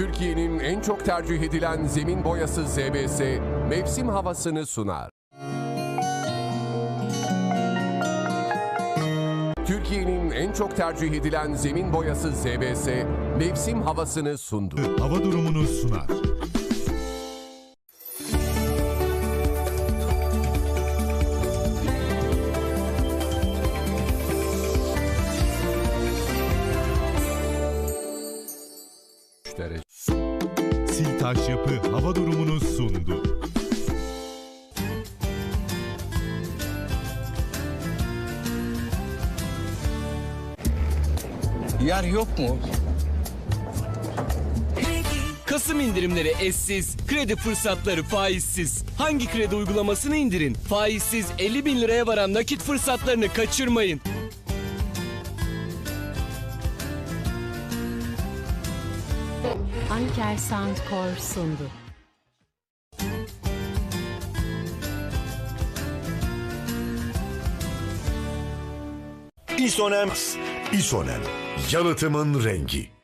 Türkiye'nin en çok tercih edilen zemin boyası ZBS mevsim havasını sunar. Türkiye'nin en çok tercih edilen zemin boyası ZBS mevsim havasını sundu. Hava durumunu sunar. Müşteri. Siltaş Yapı hava durumunu sundu. Yer yok mu? Kasım indirimleri eşsiz, kredi fırsatları faizsiz. Hangi kredi uygulamasını indirin? Faizsiz 50 bin liraya varan nakit fırsatlarını kaçırmayın. Anker Soundcore sundu. İsonem, İsonem, yalıtımın rengi.